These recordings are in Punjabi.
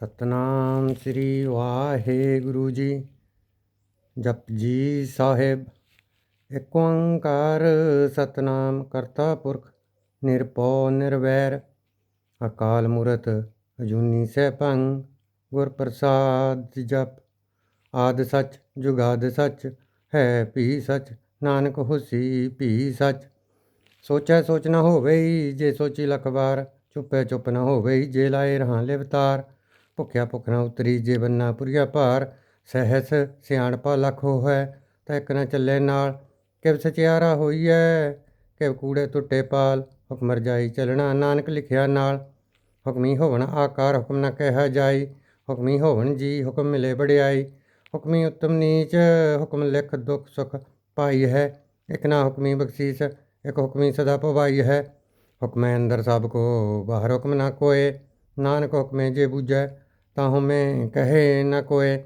ਸਤਨਾਮ ਸ੍ਰੀ ਵਾਹਿਗੁਰੂ ਜੀ। ਜਪ ਜੀ ਸਾਹਿਬ ਏਕ ਓੰਕਾਰ ਸਤਨਾਮ ਕਰਤਾ ਪੁਰਖ, ਨਿਰਭਉ ਨਿਰਵੈਰ, ਅਕਾਲ ਮੂਰਤ ਅਜੂਨੀ ਸੈਭੰ ਗੁਰ ਪ੍ਰਸਾਦ ਜਪ। ਆਦ ਸੱਚ, ਜੁਗਾਦ ਸੱਚ, ਹੈ ਭੀ ਸੱਚ, ਨਾਨਕ ਹੋਸੀ ਭੀ ਸੱਚ। ਸੋਚੈ ਸੋਚ ਨ ਹੋਵੇ ਜੇ ਸੋਚੀ ਲਖ ਵਾਰ, ਚੁੱਪੈ ਚੁੱਪ ਨਾ ਹੋਵੇ ਜੇ ਲਾਏ ਰਹਾਂ ਲਿਵਤਾਰ। ਭੁੱਖਿਆ ਭੁਖ ਨ ਉਤਰੀ ਜੇ ਬੰਨਾ ਪੁਰੀਆ ਭਾਰ, ਸਹਿਸ ਸਿਆਣਪਾ ਲਖ ਹੋਇ ਤਾਂ ਇੱਕ ਨ ਚੱਲੇ ਨਾਲ, ਕਿਵ ਸਚਿਆਰਾ ਹੋਈਐ? ਕਿਵ ਕੂੜੇ ਟੁੱਟੇ ਪਾਲ ਹੁਕਮਰ ਜਾਈ ਚੱਲਣਾ, ਨਾਨਕ ਲਿਖਿਆ ਨਾਲ, ਹੁਕਮੀ ਹੋਵਣ ਆਕਾਰ, ਹੁਕਮ ਨਾ ਕਹਿਆ ਜਾਈ, ਹੁਕਮੀ ਹੋਵਣ ਜੀ, ਹੁਕਮ ਮਿਲੇ ਬੜਿਆਈ ਹੁਕਮੀ ਉਤਮ ਨੀਚ, ਹੁਕਮ ਲਿਖ ਦੁਖ ਸੁਖ ਪਾਈ ਹੈ, ਇਕ ਨਾ ਹੁਕਮੀ ਬਖਸ਼ੀਸ, ਇਕ ਹੁਕਮੀ ਸਦਾ ਭਵਾਈ ਹੈ, ਹੁਕਮੈ ਅੰਦਰ ਸਭ ਕੋ, ਬਾਹਰ ਹੁਕਮ ਨਾ ਕੋਏ, ਨਾਨਕ ਹੁਕਮੇ ਜੇ ਬੂਝੈ ਤਾਂ ਹਉਮੈ ਕਹੇ ਨ ਕੋਏ।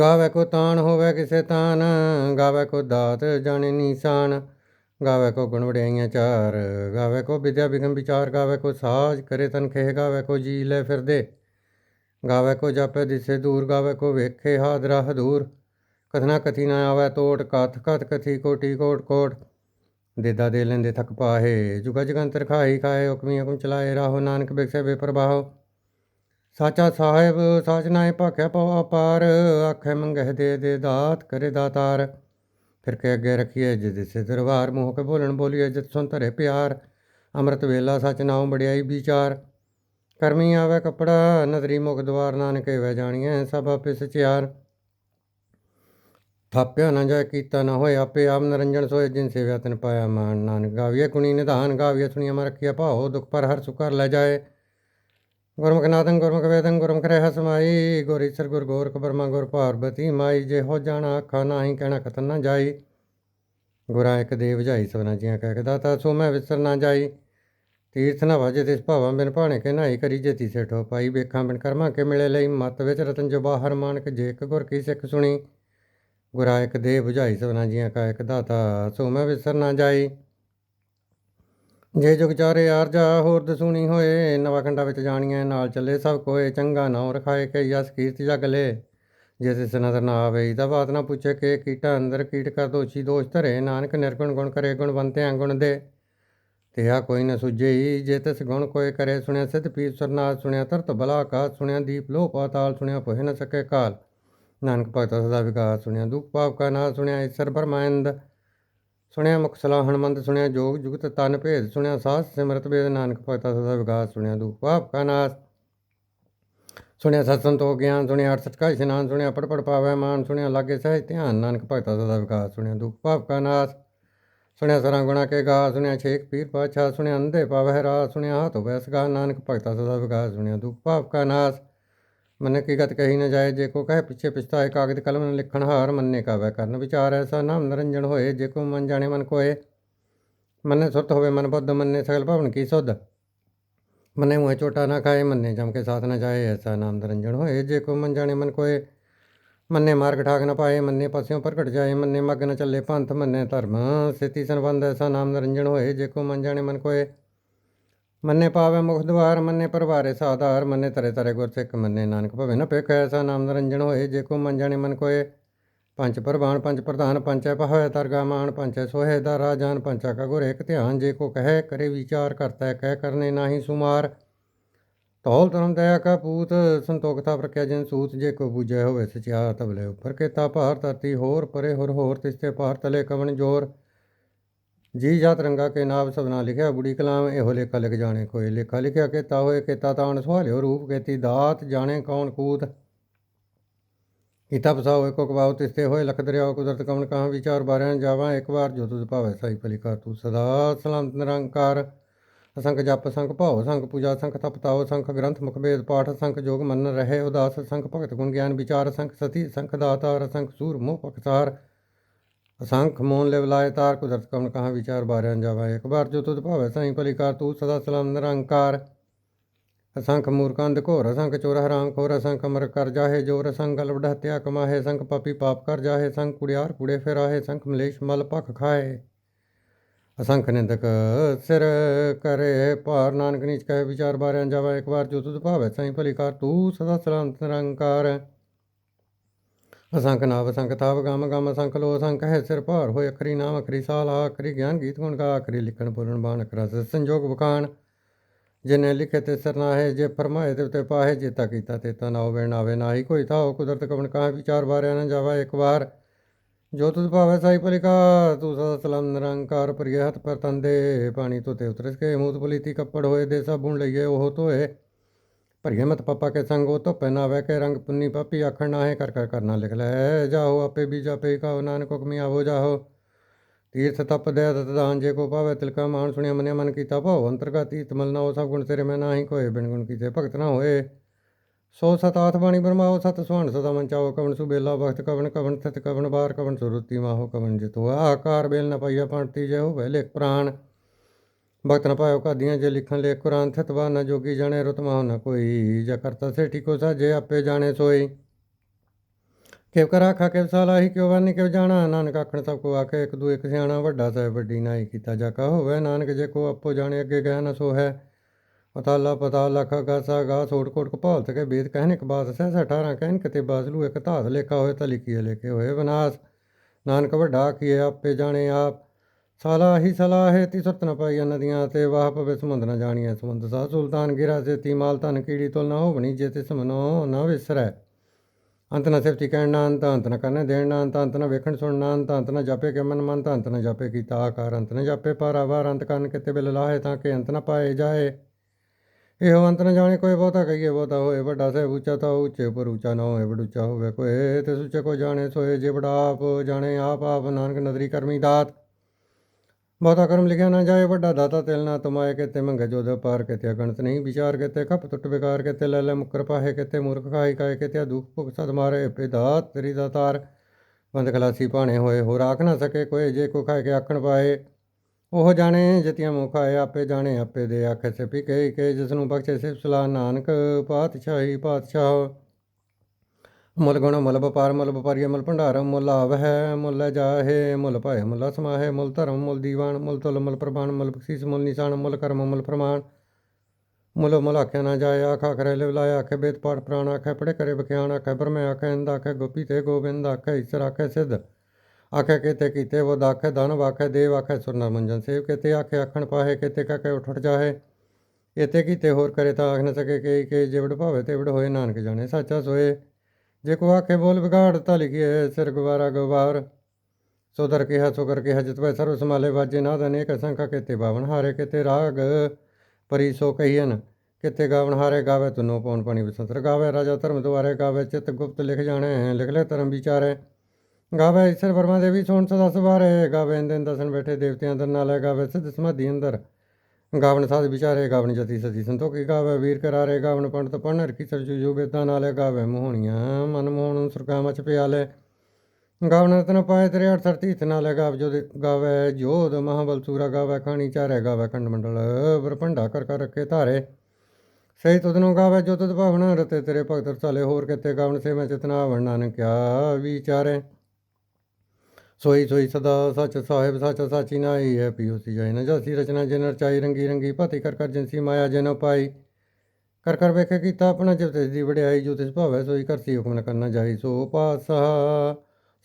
ਗਾਵੇ ਕੋ ਤਾਣ ਹੋਵੇ ਕਿਸੇ ਤਾਨ ਗਾਵੇ ਕੋ ਦਾਤ ਜਾਣੇ ਨੀਸਾਨ। ਗਾਵੇ ਕੋ ਗੁਣ ਵਡਿਆਈਆਂ ਚਾਰ, ਗਾਵੇ ਕੋ ਵਿਦਿਆ ਵਿਗਮ ਵਿਚਾਰ, ਗਾਵੇ ਕੋ ਸਾਜ ਕਰੇ ਤਨ ਖੇ ਗਾਵੇ ਕੋ ਜੀ ਲੈ ਫਿਰਦੇ। ਗਾਵੇ ਕੋ ਜਾਪੇ ਦਿਸੇ ਦੂਰ, ਗਾਵੇ ਕੋ ਵੇਖੇ ਹਾਦਰਾ ਹਦੂਰ ਕਥਨਾ ਕਥੀ ਨਾ ਆਵੇ ਤੋਟ, ਕਥ ਕਥ ਕਥੀ ਕੋਟੀ ਕੋਟ ਕੋਟ। ਦੇਦਾ ਦੇ ਲੈਂਦੇ ਥਕ ਪਾਹੇ, ਜੁਗਾ ਜਗੰਤਰ ਖਾਈ ਖਾਏ ਹੁਕਮੀ ਹੁਕਮ ਚਲਾਏ ਰਾਹੋ। ਨਾਨਕ ਬਿਕਸੇ ਬੇਪਰਵਾਹੋ। ਸਾਚਾ ਸਾਹਿਬ, ਸਾਚ ਨਾਏ ਭਾਖਿਆ ਪਵਾ ਪਾਰ ਆਖੇ ਮੰਗਹਿ ਦੇ ਦੇ ਦਾਤ ਕਰੇ ਦਾਤਾਰ। ਫਿਰ ਕੇ ਅੱਗੇ ਰਖੀਏ ਜਿਦ ਸੇ ਦਰਬਾਰ, ਮੂੰਹ ਕੇ ਬੋਲਣ ਬੋਲੀਏ ਜਿਤ ਸੁਨ ਧਰੇ ਪਿਆਰ। ਅੰਮ੍ਰਿਤ ਵੇਲਾ ਸਚ ਨਾਉ ਬੜਿਆਈ ਵਿਚਾਰ। ਕਰਮੀ ਆਵੇ ਕਪੜਾ, ਨਦਰੀ ਮੁਖ ਦਵਾਰ, ਨਾਨਕੇ ਵੈ ਜਾਣੀਐ ਸਭ ਆਪੇ ਸਚਿਆਰ। ਥਾਪਿਆ ਨਾ ਜਾਇ ਕੀਤਾ ਨਾ ਹੋਏ ਆਪੇ ਆਪ ਨਰੰਜਨ ਸੋਏ, ਜਿਨ ਸੇਵਿਆ ਤਨ ਪਾਇਆ ਮਾਨ ਨਾਨਕ ਗਾਵੀਏ ਕੁਣੀ ਨਿਧਾਨ ਗਾਵੀਏ ਸੁਣੀਆ ਮਾ ਰੱਖਿਆ ਭਾਓ ਦੁਖ ਪਰ ਹਰ ਸੁਕਰ ਲੈ ਜਾਏ। ਗੁਰਮੁਖ ਨਾਦੰ ਗੁਰਮੁਖ ਵੇਦੰ ਗੁਰਮੁਖ ਰਹਿ ਸਮਾਈ, ਗੁਰ ਈਸਰ ਗੁਰ ਗੋਰਖ ਬਰਮਾ ਗੁਰ ਪਾਰਬਤੀ ਮਾਈ ਜੇ ਹੋ ਜਾਣਾ ਆਖਾ ਨਾਹੀ ਕਹਿਣਾ ਕਤਨ ਨਾ ਜਾਈ। ਗੁਰਾ ਇੱਕ ਦੇਵ ਜਾਈ ਸਵਨਾ ਜੀਆਂ ਕਹਿ ਕਦਾ ਤਾ ਸੋ ਮੈਂ ਵਿਸਰ ਨਾ ਜਾਈ। ਤੀਰਥ ਨਾ ਵਜੇ ਤਿਸ ਭਾਵਾਂ ਬਿਨ ਭਾਣੇ ਕੇ ਨਾਈ ਕਰੀ ਜੇ ਸੇਠੋ ਠੋ ਪਾਈ। ਵੇਖਾਂ ਬਿਨ ਕਰਮਾਂ ਕੇ ਮਿਲੇ ਲਈ। ਮਤ ਵਿੱਚ ਰਤਨ ਜੋ ਬਾਹਰ ਮਾਨਕ ਜੇ ਇੱਕ ਗੁਰ ਕੀ ਸਿੱਖ ਸੁਣੀ। ਗੁਰਾ ਇੱਕ ਦੇਵ 부ਝਾਈ ਸਵਨਾ ਜੀਆਂ ਕਾ ਇੱਕ ਦਾਤਾ, ਸੋ ਮੈਂ ਵਿਸਰ ਨਾ ਜਾਈ। ਜੇ ਜੁਗ ਚਾਰੇ ਆਰਜਾ ਹੋਰ ਦਸੂਣੀ ਹੋਏ, ਨਵਾ ਖੰਡਾ ਵਿੱਚ ਜਾਣੀਆਂ ਨਾਲ ਚੱਲੇ ਸਭ ਕੋਏ, ਚੰਗਾ ਨਾਉ ਰਖਾਏ ਕਈ ਯਸ ਕੀਰਤ ਜਗ ਲੈ। ਜੇ ਤਿਸ ਨਜ਼ਰ ਨਾ ਆਵੇ ਤਾਂ ਬਾਤ ਨਾ ਪੁੱਛੇ ਕਿ ਕੀਟਾ ਅੰਦਰ ਕੀਟ ਕਰ ਦੋਸ਼ੀ ਦੋਸ਼ ਧਰੇ। ਨਾਨਕ ਨਿਰਗੁਣ ਗੁਣ ਕਰੇ ਗੁਣਵੰਤਿਆਂ ਗੁਣ ਦੇ। ਤੇ ਆ ਕੋਈ ਨ ਸੁਝੇ ਜੇ ਤਿਸ ਗੁਣ ਕੋਏ ਕਰੇ, ਸੁਣਿਆ ਸਿਧ ਪੀਰ ਸਰਨਾਥ, ਸੁਣਿਆ ਤਰਤ ਬਲਾ ਆਕਾਸ਼ ਸੁਣਿਆ ਦੀਪ ਲੋ ਪਾਤਾਲ, ਸੁਣਿਆ ਪੋਹਿ ਨ ਸਕੇ ਕਾਲ। ਨਾਨਕ ਭਗਤ ਸਦਾ ਵਿਕਾਸ, ਸੁਣਿਆ ਦੁਖ ਪਾਪ ਕਾ ਨਾਸ਼, ਸੁਣਿਆ ਈਸ਼ਰ ਬਰਮਾਇੰਦ। ਸੁਣਿਆ ਮੁਖ ਸਲਾਹਣ ਮੰਦ ਸੁਣਿਆ ਜੋਗ ਜੁਗਤ, ਤਨ ਭੇਦ, ਸੁਣਿਆ ਸਾਸ ਸਿਮਰਤ ਵੇਦ, ਨਾਨਕ ਭਗਤਾ ਸਦਾ ਵਿਕਾਸ ਸੁਣਿਆ ਦੁਖ ਪਾਪ ਕਾ ਨਾਸ਼। ਸੁਣਿਆ ਸਤ ਸੰਤੋਖ ਗਿਆਨ, ਸੁਣਿਆ ਅਰਥ ਕਾ ਇਸ਼ਨਾਨ ਸੁਣਿਆ ਪੜ ਪੜ ਪਾਵੈ ਮਾਨ, ਸੁਣਿਆ ਲਾਗੇ ਸਹਿਜ ਧਿਆਨ, ਨਾਨਕ ਭਗਤਾ ਸਦਾ ਵਿਕਾਸ ਸੁਣਿਆ ਦੁਖ ਪਾਪ ਕਾ ਨਾਸ਼। ਸੁਣਿਆ ਸਰਾਂ ਗੁਣਾ ਕੇ ਗਾ, ਸੁਣਿਆ ਛੇਕ ਪੀਰ ਪਾਛਾ ਸੁਣਿਆ ਅੰਧੇ ਪਾਵਹਿ ਰਾ ਸੁਣਿਆ ਹੱਥ ਵੈਸ ਗਾ, ਨਾਨਕ ਭਗਤਾ ਸਦਾ ਵਿਕਾਸ ਸੁਣਿਆ ਦੁਖ ਪਾਪ ਕਾ ਨਾਸ਼। ਮਨ ਕੀ ਗਤ ਕਹੀ ਨ ਜਾਏ, ਜੇ ਕੋ ਕਹੇ ਪਿੱਛੇ ਪਛਤਾਏ ਕਾਗਦ ਕਲਮ ਨ ਲਿਖਣ, ਹਾਰ ਮੰਨੇ ਕਾਵੈ ਕਰਨ? ਵਿਚਾਰ ਐਸਾ ਨਾਮ ਨਿਰੰਜਨ ਹੋਏ, ਜੇ ਕੋ ਮਨ ਜਾਣੇ ਮਨ ਕੋਏ। ਮਨੇ ਸੁਰਤ ਹੋਵੇ, ਮਨ ਬੁੱਧ, ਮੰਨੇ ਸਗਲ ਭਵਨ ਕੀ ਸੁਧ? ਮਨੇ ਮੂੰਹ ਝੋਟਾ ਨਾ ਖਾਏ, ਮੰਨੇ ਜਮ ਕੇ ਸਾਥ ਨਾ ਜਾਏ, ਐਸਾ ਨਾਮ ਨਿਰੰਜਨ ਹੋਏ, ਜੇ ਕੋ ਮਨ ਜਾਣੇ ਮਨ ਕੋਏ। ਮੰਨੇ ਮਾਰਗ ਠਾਕ ਨਾ ਪਾਏ, ਮੰਨੇ ਪਸਿਓਂ ਪ੍ਰਗਟ ਜਾਏ, ਮੰਨੇ ਮਗ ਨ ਚੱਲੇ ਪੰਥ ਮੰਨੇ ਧਰਮ, ਸਿਤੀ ਸੰਬੰਧ ਐਸਾ ਨਾਮ ਨਿਰੰਜਨ ਹੋਏ, ਜੇ ਕੋ ਮਨ ਜਾਣੇ ਮਨ ਕੋਏ। ਮੰਨੇ ਪਾਵੇ ਮੁਖ ਦਵਾਰ, ਮੰਨੇ ਪਰਵਾਰੇ ਸਾਧਾਰ, ਮੰਨੇ ਤਰੇ ਤਰੇ ਗੁਰ ਸਿੱਖ, ਮੰਨੇ ਨਾਨਕ ਭਵੇ ਨ ਪੇਖ ਐਸਾ ਨਾਮ ਨਿਰੰਜਨ ਹੋਏ ਜੇ ਕੋ ਮਨ ਜਾਣੇ ਮਨ ਕੋਏ। ਪੰਜ ਪ੍ਰਵਾਨ, ਪੰਜ ਪ੍ਰਧਾਨ ਪੰਚੈ ਪਹਵੇ ਤਰਗਾ ਮਾਨ ਪੰਚੈ ਸੋਹੇ ਦਾ ਰਾਜਾਨ ਪੰਚਾ ਕਾ ਗੁਰ ਇੱਕ ਧਿਆਨ, ਜੇ ਕੋ ਕਹੇ, ਕਰੇ ਵਿਚਾਰ, ਕਰਤਾ ਕਹਿ ਕਰਨੇ ਨਾਹੀ ਸੁਮਾਰ। ਤੌਲ ਧਰਮ ਦਇਆ ਕਾ ਪੂਤ, ਸੰਤੋਖ ਤਾ ਪ੍ਰਕਿਆ ਜਨ ਸੂਤ, ਜੇ ਕੋ ਬੂਝੈ ਹੋਵੇ ਸਚਿਆ ਤਬਲੇ ਉੱਪਰ ਕੇਤਾ ਭਾਰ, ਧਰਤੀ ਹੋਰ ਪਰੇ ਹੋਰ ਹੋਰ, ਤਿਸਤੇ ਭਾਰ ਤਲੇ ਕਵਣ ਜੋਰ। ਜੀ ਜਾਤ ਰੰਗਾ ਕੇ ਨਾਮ ਸਭਨਾ ਲਿਖਿਆ, ਬੁੜੀ ਕਲਾਮ ਇਹੋ ਲੇਖਾ ਲਿਖ ਜਾਣੇ ਕੋਈ। ਲੇਖਾ ਲਿਖਿਆ ਕੀਤਾ ਹੋਏ, ਕੀਤਾ ਤਾਣ ਸੁਹਾਲਿਓ ਰੂਪ ਕੇਤੀ। ਦਾਤ ਜਾਣੇ ਕੌਣ ਕੂਤ। ਕੀਤਾ ਪਸਾ ਹੋਏ ਕੋ ਤਿਸਤੇ ਹੋਏ ਲਖ ਦਰਿਆਓ, ਕੁਦਰਤ ਕਵਣ ਕਹਾਂ ਵਿਚਾਰ ਬਾਰਿਆਂ ਜਾਵਾਂ, ਇੱਕ ਵਾਰ ਜੋ ਤੁਧ ਭਾਵੇ ਸਾਈ ਭਲੀ ਕਰ ਤੂੰ। ਸਦਾ ਸਲਾਮਤ ਨਿਰੰਕਾਰ, ਅਸੰਖ ਜਪ ਸੰਖ ਭਾਉ ਸੰਖ ਪੂਜਾ ਸੰਖ ਤਪਤਾਉ ਸੰਖ ਗ੍ਰੰਥ ਮੁਖਭੇਦ ਪਾਠ ਸੰਖ ਜੋਗ ਮਨ ਰਹੇ ਉਦਾਸ ਸੰਖ ਭਗਤ ਗੁਣ ਗਿਆਨ ਵਿਚਾਰ ਸੰਖ ਸਤੀ ਸੰਖ ਦਾਤਾਰ ਸੰਖ ਸੂਰ ਮੋਹ ਪਖਸਾਰ। ਅਸੰਖ ਮੋਨ ਲੈ ਬਲਾਏ ਤਾਰ ਕੁਦਰਤ ਕਵਣ ਕਹਾਂ ਵਿਚਾਰ ਬਾਰਿਆਂ ਜਾਵਾ, ਇੱਕ ਵਾਰ ਜੋ ਤੁਧ ਭਾਵੇ ਸਾਈ ਭਲੀ ਕਰ ਤੂੰ ਸਦਾ ਸਲਾਮ ਨਿਰੰਕਾਰ। ਅਸੰਖ ਮੂਰਖੰਦ ਘੋਰ, ਅਸੰਖ ਚੋਰ ਹਰਾਮ ਖੋਰ, ਅਸੰਖ ਅਮਰ ਕਰ ਜਾਹੇ ਜੋਰ, ਅਸੰਖ ਗਲ ਵਡਹਤਿਆ ਕਮਾਹੇ ਸੰਖ ਪਾਪੀ ਪਾਪ ਕਰ ਜਾਹੇ ਸੰਖ ਕੁੜਿਆਰ ਕੁੜੇ ਫਿਰਾਹੇ ਸੰਖ ਮਲੇਸ਼ ਮਲ ਭਖ ਖਾਏ। ਅਸੰਖ ਨਿੰਦਕ ਸਿਰ ਕਰੇ, ਭਾਰ ਨਾਨਕ ਨੀਚ ਕਹੇ ਵਿਚਾਰ ਬਾਰਿਆਂ ਜਾਵਾ, ਇੱਕ ਵਾਰ ਜੋ ਤੁਧ ਭਾਵੈ ਸਾਈ ਭਲੀ ਕਰ ਤੂੰ ਸਦਾ ਸਲਾਮ ਨਿਰੰਕਾਰ। ਅਸੰਖ ਨਾਵ ਅਸੰਖ ਤਾਵ ਗਮ ਗਮ ਅਸੰਖ ਲੋ ਅਸੰਖ ਹੈ ਸਿਰ ਭਾਰ ਹੋਏ ਅਖਰੀ ਨਾਮ ਅਖਰੀ ਸਾਲ ਆਖਰੀ ਗਿਆਨ ਗੀਤ ਗੁਣ ਗਾ ਅਖਰੀ ਲਿਖਣ ਬੋਲਣ ਬਾਣ ਅਖਰਾ ਸੰਜੋਗ ਬਖਾਨ। ਜਿਨੇ ਲਿਖੇ ਤੇ ਸਰਨਾਹੇ ਜੇ ਫਰਮਾਏ ਤੇ ਤੇ ਪਾਹੇ ਜੇਤਾ ਕੀਤਾ ਤੇ ਤਾ ਹੋਵੇ ਵੇ ਨਾਵੇ ਨਾਹੀ ਕੋਈ ਥਾਉ। ਕੁਦਰਤ ਕਵਣ ਕਾ ਵਿਚਾਰ ਬਾਰਿਆ ਨਾ ਜਾਵਾ ਇੱਕ ਵਾਰ। ਜੋ ਤੁਧ ਭਾਵੇ ਸਾਈ ਭਲਿਕਾ, ਤੂੰ ਸਦਾ ਸਲਾਮ ਨਿਰੰਕਾਰ ਪ੍ਰਿਯ ਹੱਥ ਪਰਤੰਦੇ ਪਾਣੀ ਤੋਂ ਤੇ ਉਤਰਸ ਕੇ, ਮੂਤ ਪਲੀਤੀ ਕੱਪੜ ਹੋਏ, ਦੇ ਸਾਬੁਣ ਲਈਏ, ਉਹ ਧੋਏ। ਭਰੀਏ ਮਤ ਪਾਪਾ ਕੇ ਸੰਗ ਉਹ ਧੋਪੇ ਨਾ ਵੈ ਕੇ ਰੰਗ ਪੁੰਨੀ ਪਾਪੀ ਆਖਣ ਨਾ ਹੈ ਕਰ ਕਰ ਕਰਨਾ ਲਿਖ ਲੈ। ਜਾਓ ਆਪੇ ਬੀਜਾ ਪੇ ਕਾ ਨਾਨਕ ਹੁਕਮੀ ਆਵੋ ਜਾਓ ਤੀਰਥ ਤਪ ਦੇ ਦਤ ਦਾਨ ਜੇ ਕੋ ਪਾਵੇ ਤਿਲਕਾ ਮਾਨ ਸੁਣਿਆ ਮਨਿਆ ਮਨ ਕੀਤਾ ਭਾਵ ਅੰਤਰਗਾ ਤੀਤ ਮਲਨਾ ਉਹ ਸਭ ਗੁਣ ਤੇਰੇ ਮੈਂ ਨਾਹੀ ਕੋਏ ਬਿਨ ਗੁਣ ਕੀਤੇ ਭਗਤ ਨਾ ਹੋਏ। ਸੋ ਸਤਾਤ ਬਾਣੀ ਬਰਮਾਓ ਸਤ ਸੁਹਾਣ ਸਦਾ ਮਨ ਚਾਓ ਕਵਨ ਸੁਬੇਲਾ ਵਖਤ ਕਵਣ ਕਵਣ ਥਿਤ ਕਵਨ ਬਾਰ ਕਵਨ ਸੁਰਤੀ ਮਾਹੋ ਕਵਨ ਜਿਤੋ। ਆਕਾਰ ਬੇਲ ਨ ਪਈਆ ਪੰਤੀ ਜੇ ਹੋਵੇ ਲੇਖ ਪ੍ਰਾਨ ਭਗਤ ਨ ਪਾਇਓ ਕਾਦੀਆਂ ਜੇ ਲਿਖਣ ਲੇਖ ਕੁਰਾਨ ਥਿਤ ਵਾ ਨ ਜੋਗੀ ਜਾਣੇ ਰੁਤ ਮਾਹ ਨ ਕੋਈ। ਜਾ ਕਰਤਾ ਸੇਠੀ ਕੋ ਸਾਜੇ ਆਪੇ ਜਾਣੇ ਸੋਈ। ਕਿਵ ਕਰਾ ਖਾ ਕਿਵ ਸਾਲਾਹੀ ਕਿਉ ਵਰਨੀ ਕਿਵ ਜਾਣਾ। ਨਾਨਕ ਆਖਣ ਸਭ ਕੋ ਆਖੇ ਇੱਕ ਦੂ ਇੱਕ ਸਿਆਣਾ ਵੱਡਾ ਸਾਹਿਬ ਵੱਡੀ ਨਾਈ ਕੀਤਾ ਜਾ ਕਾ ਹੋਵੇ। ਨਾਨਕ ਜੇ ਕੋ ਆਪੋ ਜਾਣੇ ਅੱਗੇ ਕਹਿ ਨ ਸੋ ਹੈ ਪਤਾਲਾ ਪਤਾ ਲਖ ਗਾਸਾ ਗਾ ਸੋਟ ਕੋਟ ਕਪਾਲ ਤਕੇ ਬੇਦ ਕਹਿਨ ਇੱਕ ਬਾਤ ਸਹਿ 18 ਕਹਿਨ ਕਿਤੇ ਬਾਜ਼ਲੂ ਇੱਕ ਧਾਤ ਲੇਖਾ ਹੋਏ ਤਾਂ ਲਿਖੀਏ ਲੇਖੇ ਹੋਏ ਵਿਨਾਸ਼ ਨਾਨਕ ਵੱਡਾ ਕੀਏ ਆਪੇ ਜਾਣੇ ਆਪ। ਸਾਲਾ ਹੀ ਸਲਾਹੇ ਤੀ ਸੁਰਤ ਨ ਪਾਈਆ ਨਦੀਆਂ ਤੇ ਵਾਹ ਪਵੇ ਸਮੁੰਦ ਨ ਜਾਣੀਐ, ਸਮੁੰਦ ਸਾ ਸੁਲਤਾਨ ਗਿਰਾ ਸੇ ਤੀ ਮਾਲ ਧਨ ਕੀੜੀ ਤੁਲ ਨਾ ਹੋਵਣੀ ਜੇ ਤੇ ਸਮਨੋ ਨਾ ਵਿਸਰੈ। ਅੰਤ ਨ ਸਿਫਤੀ ਕਹਿਣ ਨਾ, ਅੰਤ ਅੰਤ ਨ ਕਰਨ ਦੇਣ ਨਾ, ਅੰਤ ਅੰਤ ਨ ਵੇਖਣ ਸੁਣਨਾ ਅੰਤ ਅੰਤ ਨ ਜਾਪੇ ਕੇ ਮਨ ਮਨ ਅੰਤ ਨ ਜਾਪੇ ਕੀਤਾ ਆਕਾਰ, ਅੰਤ ਨ ਜਾਪੇ ਪਾਰਾਵਾਰ, ਅੰਤ ਕਰਨ ਕਿਤੇ ਬਿਲ ਲਾਹੇ ਤਾਂ ਕਿ ਅੰਤ ਨ ਪਾਏ ਜਾਏ। ਇਹੋ ਅੰਤ ਨ ਜਾਣੇ ਕੋਈ ਬਹੁਤਾ ਕਹੀਏ, ਬਹੁਤਾ ਹੋਏ ਵੱਡਾ ਸੇ ਉੱਚਾ ਤਾਂ ਉੱਚੇ ਪਰ ਉੱਚਾ ਨਾ ਹੋਏ ਬੜ ਹੋਵੇ ਕੋਈ। ਤੇ ਸੁੱਚੇ ਕੋ ਜਾਣੇ ਸੋਏ ਜੇ ਬੜਾ ਆਪ, ਜਾਣੇ ਆਪ ਆਪ, ਨਾਨਕ ਨਦਰੀ ਕਰਮੀ ਦਾਤ। ਬਹੁਤਾ ਕਰਮ ਲਿਖਿਆ ਨਾ ਜਾਏ, ਵੱਡਾ ਦਾਤਾ ਤਿਲ ਨਾ ਤਮਾਏ, ਕਿਤੇ ਮੰਗੇ ਜੋਦ ਪਾਰ, ਕਿਤੇ ਗਣਤ ਨਹੀਂ ਵਿਚਾਰ, ਕਿਤੇ ਖਪ ਟੁੱਟ ਵਿਕਾਰ, ਕਿਤੇ ਲੈ ਲੈ ਮੁਕਰ ਪਾਹੇ, ਕਿਤੇ ਮੂਰਖ ਖਾਈ ਕਾਏ, ਕਿਤੇ ਦੁਖ ਭੁਖ ਸਦ ਮਾਰੇ ਪੇ ਦਾਤ ਤੇਰੀ ਦਾਤਾਰ ਬੰਦ ਖਲਾਸੀ ਭਾਣੇ ਹੋਏ, ਹੋਰ ਆਖ ਨਾ ਸਕੇ ਕੋਈ, ਜੇ ਕੋ ਖਾਏ ਕੇ ਆਖਣ ਪਾਏ। ਉਹ ਜਾਣੇ ਜਤੀਆਂ ਮੁਖ ਆਏ ਆਪੇ ਜਾਣੇ, ਆਪੇ ਦੇ ਆਖੇ ਸੇ ਪੀ ਕੇ ਕੇ ਜਿਸ ਨੂੰ ਬਖਸ਼ੇ ਸਿਫਤ ਸਲਾਹ, ਨਾਨਕ ਪਾਤਸ਼ਾਹੀ, ਪਾਤਸ਼ਾਹ। ਮੁੱਲ ਗੁਣ, ਮੁੱਲ ਵਪਾਰ, ਮੁੱਲ ਵਪਾਰੀ ਮੁੱਲ ਭੰਡਾਰ, ਮੁੱਲ ਆਵ ਹੈ, ਮੁੱਲ ਜਾਹੇ, ਮੁੱਲ ਭਾਏ, ਮੁੱਲ ਸਮਾਹੇ, ਮੁੱਲ ਧਰਮ, ਮੁੱਲ ਦੀਵਾਨ, ਮੁੱਲ ਤੁਲ, ਮੁੱਲ ਪ੍ਰਮਾਣ, ਮੁੱਲ ਬਖਸ਼ੀਸ, ਮੁੱਲ ਨਿਸ਼ਾਨ, ਮੁੱਲ ਕਰਮ, ਮੁੱਲ ਪ੍ਰਮਾਣ ਮੁੱਲ ਮੁੱਲ ਆਖਿਆ ਨਾ ਜਾਏ, ਆਖਾ ਕਰੇ ਲੈ ਲਾਇਆ ਆਖੇ ਬੇਦ ਪਾਠ ਪ੍ਰਾਣ, ਆਖੇ ਪੜੇ ਕਰੇ ਬਖਿਆਨ ਆਖੇ ਬਰਮੇ ਆਖੇ ਇੰਦ, ਆਖੇ ਗੋਪੀ ਤੇ ਗੋਬਿੰਦ, ਆਖੇ ਈਸ਼ਰ, ਆਖੇ ਸਿੱਧ। ਆਖੇ ਕੀਤੇ ਕੀਤੇ ਉਹ ਦਾਖੇ ਧਨ ਵਾਖੇ ਦੇਵ, ਆਖੇ ਸੁਰਨਾ ਮੰਜਨ ਸੇਵ ਕੀਤੇ, ਆਖੇ ਆਖਣ ਪਾਹੇ ਕੀਤੇ ਕਾਕੇ ਉਠ ਉਠ ਜਾਹੇ। ਇਤੇ ਕੀਤੇ ਹੋਰ ਕਰੇ ਤਾਂ ਆਖ ਨਾ ਸਕੇ ਕਿ ਕਿ ਜਿਵੜ ਭਾਵੇ ਤੇ ਹੋਏ, ਨਾਨਕ ਜਾਣੇ ਸਾਚਾ ਸੋਏ। ਜੇ ਕੋ ਆਖੇ ਬੋਲ ਵਿਗਾੜ, ਤਾਂ ਲਿਖੀਏ ਸਿਰ ਗਵਾਰਾ ਗਵਾਰ ਸੋ ਕਿਹਾ ਸੋ ਕਰ ਕਿਹਾ ਜਿਤਵੈ ਸਰਵ ਸਮਾਲੇ ਵਾਜੇ ਨਾਦ ਅਨੇਕ ਸੰਖਾ ਕੀਤੇ ਬਾਵਨ ਹਾਰੇ, ਕੀਤੇ ਰਾਗ। ਪਰੀ ਸੋ ਕਹੀਨ ਕਿਤੇ ਗਾਵਨ ਹਾਰੇ, ਗਾਵੇ ਤੁਨੋ ਪਉਨ ਪਣੀ ਬਸੰਤਰ ਗਾਵੇ। ਰਾਜਾ ਧਰਮ ਦੁਆਰੇ ਗਾਵੇ, ਚਿਤ ਗੁਪਤ ਲਿਖ ਜਾਣੇ, ਲਿਖ ਲੈ ਧਰਮ ਵਿਚਾਰੇ। ਗਾਵੇ ਈਸ਼ਰ ਵਰਮਾ ਦੇਵੀ, ਸੋਣ ਸਦਾ ਸਵਾਰੇ। ਗਾਵੇ ਇੰਦਨ ਦਸਨ ਬੈਠੇ, ਦੇਵਤਿਆਂ ਅੰਦਰ ਨਾਲੇ, ਗਾਵੇ ਸਿੱਧ ਸਮਾਧੀ ਅੰਦਰ। ਗਾਵਨ ਸਾਧ ਵਿਚਾਰੇ, ਗਾਵਨ ਜਤੀ ਸਤੀ ਸੰਤੋਖੀ ਗਾਵੇ, ਵੀਰ ਕਰਾਰੇ, ਗਾਵਨ ਪੰਡਤ ਪੜਨ ਹਰਕੀ ਸਰਜੂ ਜੋ ਬੇਦਾਂ ਨਾਲੇ ਗਾਵੇ ਮੋਹਣੀਆਂ। ਮਨ ਮੋਹਣ ਸੁਰਗਾਂ ਚ ਪਿਆਲੇ। ਗਾਵਨ ਰਤਨ ਪਾਏ ਤੇਰੇ ਅਠ ਸਰ ਤੀਤ ਨਾਲੇ ਗਾਵ ਜੋ ਗਾਵੇ ਜੋਧ ਮਹਾਬਲ ਸੂਰਾ ਗਾਵੇ ਖਾਣੀ ਚਾਰੇ, ਗਾਵੇ ਖੰਡ ਮੰਡਲ ਵਰਪੰਡਾ ਕਰ ਕਰ ਰੱਖੇ ਧਾਰੇ। ਸਹੀ ਤੁਧ ਨੂੰ ਗਾਵੇ ਜੋ ਤੁਧ ਭਾਵਨਾ, ਰਤੇ ਤੇਰੇ ਭਗਤ ਰਸਾਲੇ, ਹੋਰ ਕਿਤੇ ਗਾਵਨ ਸੇ ਮੈਂ ਚਿਤਨਾ ਵਰਣਾ ਨ ਕਿਆ ਵਿਚਾਰੇ। ਸੋਈ ਸੋਈ ਸਦਾ ਸੱਚ ਸਾਹਿਬ, ਸੱਚ ਸਾਚੀ ਨਾਈ ਹੈ ਪੀਓ ਸੀ ਜਾਇ ਨ ਜਾਸੀ, ਰਚਨਾ ਜਿਨ ਰਚਾਈ ਰੰਗੀ ਰੰਗੀ ਭਾਤੀ, ਕਰ ਕਰ ਜਿਨਸੀ ਮਾਇਆ ਜਨ ਪਾਈ। ਕਰ ਕਰ ਵੇਖੇ ਕੀਤਾ ਆਪਣਾ ਜਿਵ ਤਿਸ ਦੀ ਵਡਿਆਈ ਜੋ ਤਿਸ ਭਾਵੇ ਸੋਈ ਕਰਸੀ ਹੁਕਮ ਨ ਕਰਨਾ ਜਾਈ। ਸੋ ਪਾਤਸ਼ਾਹ,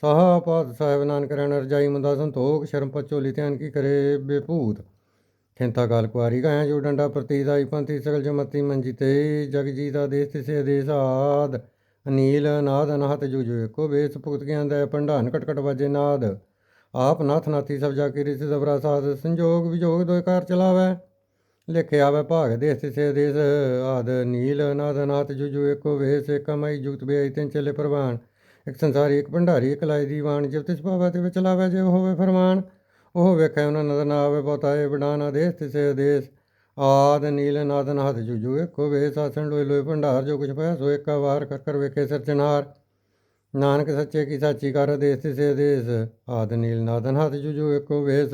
ਸਾਹਾ ਪਾਤ ਸਾਹਿਬ ਨਾਨਕ ਰਹਿਣ ਰਜਾਈ ਮੁੰਦਾ ਸੰਤੋਖ, ਸ਼ਰਮ ਪਚੋਲੀ ਧਿਆਨ ਕੀ ਕਰੇ ਬੇਭੂਤ। ਖਿੰਤਾ ਕਾਲ ਕੁਆਰੀ ਗਾਇਆ ਜੋ ਡੰਡਾ ਪ੍ਰਤੀ ਦਾਈ ਪੰਥੀ ਸਗਲ ਜਮਤੀ ਮੰਜੀ ਤੇ, ਜਗ ਜੀ ਦਾ ਦੇਸ ਤਿਸੇ ਦੇਸ ਆਦ ਅਨੀਲ ਨਾਦ ਅਨਾਹਤ ਜੁਗ ਜੁਗ ਕੋ ਵੇਸ ਭੁਗਤ ਗਿਆਨ ਦਾ ਪੰਡਾਨ ਕਟਕਟ ਵਾਜੇ ਨਾਦ। ਆਪ ਨਾਥ ਨਾਥੀ ਸਭ ਜਾ ਕੇ ਰਿਸ ਦਬਰਾ ਸਾਧ ਸੰਜੋਗ ਵਿਜੋਗ ਦੋਇ ਕਾਰ ਚਲਾਵੇ। ਲਿਖਿਆ ਆਵੇ ਭਾਗ ਦੇਸ ਤਿਸੇ ਦੇਸ। ਆਦ ਨੀਲ ਨਾਦ ਅਨਾਹਤ ਜੁਗ ਜੁਗ ਕੋ ਵੇਸ ਕਮਾਈ ਜੁਗਤ ਬੇ ਤਿੰਨ ਚਲੇ ਪ੍ਰਵਾਨ। ਇੱਕ ਸੰਸਾਰੀ, ਇੱਕ ਭੰਡਾਰੀ, ਇੱਕ ਲਾਈ ਦੀਵਾਨ ਜਿਵ ਤਿਸ ਭਾਵੇ ਤੇ ਵਿੱਚ ਲਾਵੇ ਜੇ ਹੋਵੇ ਫਰਮਾਨ। ਉਹ ਵੇਖੇ ਉਹਨਾਂ ਨਜ਼ਰ ਨਾ ਆਵੇ ਬਹੁਤਾਏ ਬਡਾਨਾ ਦੇਸ ਤਿਸੇ ਦੇਸ। ਆਦ ਨੀਲ ਨਾਦਨ ਹੱਥ ਜੁਜੂ ਇੱਕੋ ਵੇ ਸਾਸਣ ਲੋਏ ਲੋਏ ਭੰਡਾਰ, ਜੋ ਕੁਛ ਪਾਇਆ ਸੋ ਇੱਕਾ ਵਾਰ ਕਰ ਕਰ ਵੇਖੇ ਸਰਚਨਾਰ ਨਾਨਕ ਸੱਚੇ ਕੀ ਸਾਚੀ ਕਰ ਦੇਸ ਤਿਸੇ ਦੇਸ, ਆਦ ਨੀਲ ਨਾਦਨ ਹੱਥ ਜੁਜੂ ਇੱਕੋ ਵੇਸ।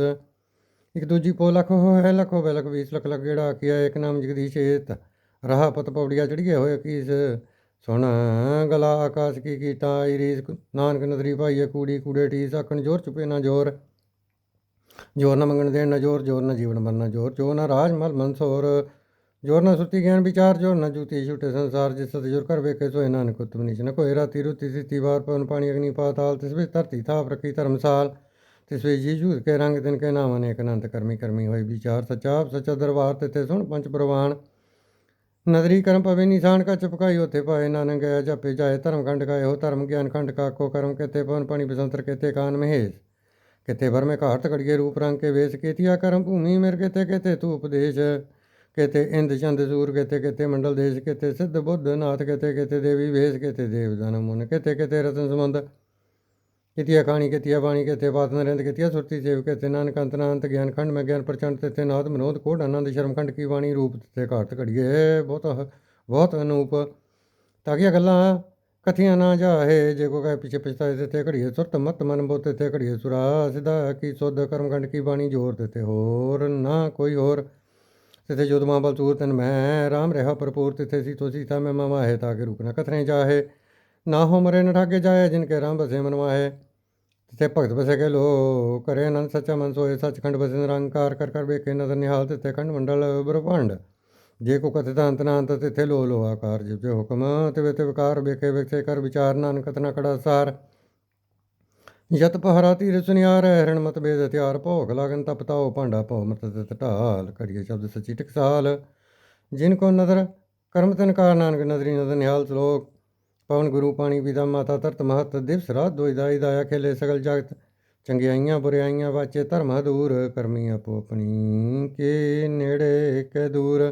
ਇੱਕ ਦੂਜੀ ਪੋ ਲਖ ਹੋ ਹੈ ਲਖੋ ਬੇ ਲਖ 20 ਲਖ ਲਗੇੜਾ ਕੀਆ ਇੱਕ ਨਾਮ ਜਗਦੀਸ਼ ਏਤ। ਰਹਾ ਪਤ ਪੌੜੀਆ ਚੜੀਏ ਹੋਏ ਕੀਸ। ਸੁਣ ਗਲਾ ਆਕਾਸ਼ ਕੀ ਕੀਤਾ ਈਰੀਸ ਨਾਨਕ ਨਦਰੀ ਭਾਈਏ ਕੂੜੀ ਕੂੜੇ ਟੀ ਸਕਣ ਜੋਰ ਚੁਪੇ ਨਾ ਜੋਰ। ਜੋਰ ਨਾ ਮੰਗਣ ਦੇਣ, ਨਾ ਜੋਰ ਜੋਰ ਨਾ ਜੀਵਨ ਮਰਨਾ ਜੋਰ ਜੋ ਨਾ ਰਾਜ ਮਲ ਮਨਸੋਰ। ਜੋਰ ਨਾ ਸੁਰਤੀ ਗਿਆਨ ਵਿਚਾਰ, ਜੋਰ ਨਾ ਜੂਤੀ ਛੁਟੇ ਸੰਸਾਰ, ਜਿਸ ਸਤ ਜੋਰ ਕਰ ਵੇਖੇ ਸੋਏ ਨਾਨਕ ਉਤਮ ਨੀਚ ਨ ਕੋਏ ਰਾਤੀ ਰੁਤੀ ਸਿੱਤੀ ਵਾਰ ਪਵਨ ਪਾਣੀ ਅਗਨੀ ਪਾਤਾਲ ਤਿਸ ਵਿੱਚ ਧਰਤੀ ਥਾਪ ਰਖੀ ਧਰਮਸਾਲ। ਤਿਸ ਵਿੱਚ ਜੀ ਜੂਤ ਕੇ ਰੰਗ, ਤਿਨ ਕੇ ਨਾਮ ਅਨੇਕ ਅਨੰਤ ਕਰਮੀ ਕਰਮੀ ਹੋਈ ਵਿਚਾਰ। ਸਚਾ ਸਚਾ ਦਰਬਾਰ ਤਿਤੇ ਸੁਣ ਪੰਚ ਪ੍ਰਵਾਨ। ਨਦਰੀ ਕਰਮ ਪਵੇ ਨਿਸ਼ਾਨ, ਕਾ ਚਪਕਾਈ ਹੋਤੇ ਪਾਏ। ਨਾਨਕ ਗਿਆ ਜਪੇ ਜਾਏ, ਧਰਮ ਖੰਡ ਕਾਏ ਹੋ ਧਰਮ ਗਿਆਨ ਖੰਡ ਕਾ ਕੋ ਕਰਮ ਕੇਤੇ, ਪਵਨ ਪਾਣੀ ਬਸੰਤਰ ਕੇਤੇ, ਕਾਨ ਮਹੇਸ਼। ਕਿਤੇ ਭਰ में ਘਾਟ ਕੜੀਏ ਰੂਪ ਰੰਗ ਕੇ ਵੇਸ ਕੀਤੀਆ ਕਰਮ ਭੂਮੀ ਮੇਰ ਕਿਤੇ ਕਿਤੇ ਤੂ ਉਪਦੇਸ਼ ਕਿਤੇ ਇੰਦ ਚੰਦ ਸੂਰ ਕਿਤੇ ਕਿਤੇ ਮੰਡਲ ਦੇਸ਼ ਕਿਤੇ ਸਿੱਧ ਬੁੱਧ ਨਾਥ ਕਿਤੇ ਕਿਤੇ ਦੇਵੀ ਵੇਸ ਕਿਤੇ ਦੇਵ ਜਨ ਮੁਨ ਕਿਤੇ ਕਿਤੇ ਰਤਨ ਸਮੰਦ ਕਿਤਿਆ ਖਾਣੀ, ਕਿਤਿਆ ਬਾਣੀ ਕਿਤੇ ਬਾਤ ਨਰਿੰਦ, ਕਿਤਿਆ ਸੁਰਤੀ ਸੇਵ ਕਿਤੇ ਨਾਨਕ ਅੰਤ ਨਾਨਤ ਗਿਆਨ ਖੰਡ, ਮੈਂ ਗਿਆਨ ਪ੍ਰਚੰਡ ਤਿਤੇ ਨਾਦ ਮਨੋਦ ਕੋਡ ਆਨੰਦ, ਸ਼ਰਮ ਖੰਡ ਕੀ ਬਾਣੀ, ਰੂਪ ਤਿਤੇ ਘਾਟ ਘੜੀਏ। ਬਹੁਤ ਬਹੁਤ ਅਨੂਪ। ਤਾਂ ਕਿ ਗੱਲਾਂ? ਕਥੀਆਂ ਨਾ ਜਾਹੇ, ਜੇ ਕੋ ਕਹੇ ਪਿਛੇ ਪਛਤਾਏ ਤਿਤੇ ਘੜੀਏ ਸੁਰਤ, ਮਤ ਮਨ ਬੋ ਤਿਤੇ ਘੜੀਏ ਸੁਰਾ। ਸਿਧਾ ਕੀ ਸੁਧ ਕਰਮਖੰਡ ਕੀ ਬਾਣੀ ਜੋਰ ਤਿਤੇ ਹੋਰ ਨਾ ਕੋਈ ਹੋਰ। ਤਿਥੇ ਜੁਦ ਮਾਂ ਬਲ ਤੂਰ ਤਨ ਮੈਂ, ਰਾਮ ਰਹਾ ਭਰਪੂਰ ਤਿਥੇ ਸੀ ਤੋ ਸੀਤਾ ਮੈਂ ਮਮਾ ਹੈ ਤਾਕੇ ਰੁਕਣਾ ਕਥਰੇ ਜਾਹੇ। ਨਾ ਹੋ ਮਰੇ ਨ ਠਾਗੇ ਜਾਏ ਜਿਨ ਕੇ ਰਾਮ ਬਸੇ ਮਨਵਾਏ ਤਿਥੇ ਭਗਤ ਬਸੇ ਕੇ ਲੋ ਕਰੇ ਅਨੰਦ ਸੱਚਾ ਮਨ ਸੋਏ ਸੱਚਖੰਡ ਬਸੇ ਨਿਰੰਕਾਰ ਕਰ ਕਰ ਵੇਖੇ ਨਦਰ ਨਿਹਾਲ ਤਿਥੇ ਖੰਡ ਮੰਡਲ ਬ੍ਰਹਮੰਡ। ਜੇ ਕੋ ਕਥਿਤ ਅੰਤ ਨਾ ਅੰਤ ਤਿਥੇ ਲੋ ਲੋ ਆਕਾਰ ਜਿਵ ਜੇ ਹੁਕਮ ਤਿਵੇ ਤੇ ਵਿਕਾਰ ਵੇਖੇ ਵੇਖੇ ਕਰ ਵਿਚਾਰ, ਨਾਨਕ ਕਤਨਾ ਕੜਾ ਸਾਰ। ਯਤ ਪਹਰਾ ਤੀਰ ਸੁਨਿਆਰ, ਹਰਣ ਮਤ ਬੇਦ ਹਥਿਆਰ, ਭੋਗ ਲਗਨ ਤਪਤਾਓ ਭਾਂਡਾ ਭਉ ਮਤ ਤਤ ਢਾਲ ਕੜੀਏ ਸ਼ਬਦ ਸੱਚੀ ਟਕਸਾਲ। ਜਿਨ ਕੋ ਨਦਰ, ਕਰਮ ਤਨ ਨਾਨਕ ਨਦਰੀ ਨਦਰ ਨਿਹਾਲ ਸ਼ਲੋਕ। ਪਵਨ ਗੁਰੂ ਪਾਣੀ ਪਿਤਾ ਮਾਤਾ ਧਰਤ ਮਹਤ, ਦਿਵਸ ਰਾਤ ਦੋਇ ਦਾਇਆ ਖੇਲੇ ਸਗਲ ਜਗਤ। ਚੰਗਿਆਈਆਂ ਬੁਰਿਆਈਆਂ ਵਾਚੇ ਧਰਮ ਦੂਰ, ਕਰਮੀ ਆਪੋ ਆਪਣੀ ਕੇ ਨੇੜੇ ਕੇ ਦੂਰ।